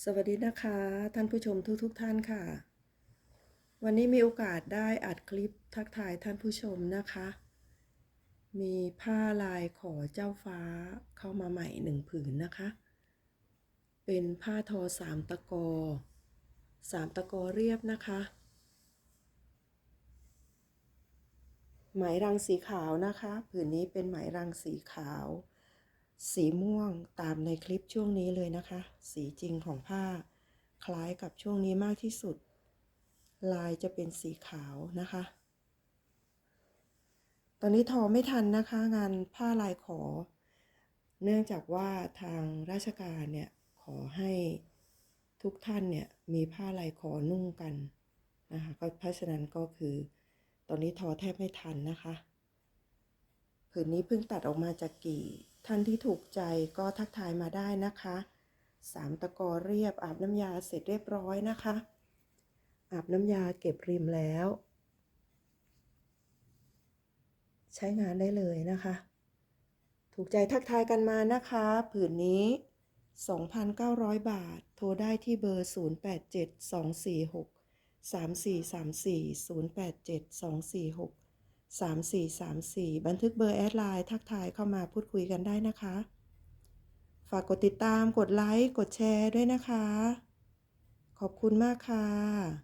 สวัสดีนะคะ ท่านผู้ชมทุกทุกท่านค่ะ วันนี้มีโอกาสได้อัดคลิปทักทายท่านผู้ชมนะคะ มีผ้าลายขอเจ้าฟ้าเข้ามาใหม่หนึ่งผืนนะคะ เป็นผ้าทอสามตะกอสามตะกอเรียบนะคะ ไหมรังสีขาวนะคะ ผืนนี้เป็นไหมรังสีขาว สีม่วงตามในคลิปช่วงนี้เลยนะคะ สีจริงของผ้า คล้ายกับช่วงนี้มากที่สุด ลายจะเป็นสีขาวนะคะ ตอนนี้ทอไม่ทันนะคะ งานผ้าลายขอ เนื่องจากว่าทางราชการเนี่ย ขอให้ทุกท่านเนี่ย มีผ้าลายขอนุ่งกันนะคะก็เพราะฉะนั้นก็คือ ตอนนี้ทอแทบไม่ทันนะคะ ผืนนี้เพิ่งตัดออกมาจากกี่ ท่านที่ถูกใจก็ทักทายมาได้นะคะสามตะกอเรียบอาบน้ำยาเสร็จเรียบร้อยนะคะ อาบน้ำยาเก็บริมแล้ว ใช้งานได้เลยนะคะ ถูกใจทักทายกันมานะคะ ผืนนี้ 2,900 บาท โทรได้ที่เบอร์ 087246 3434 087 246 3434 บันทึกเบอร์แอดไลน์ทักทายเข้ามาพูดคุยกันได้นะคะ ฝากกดติดตามกดไลค์ กดแชร์ด้วยนะคะ ขอบคุณมากค่ะ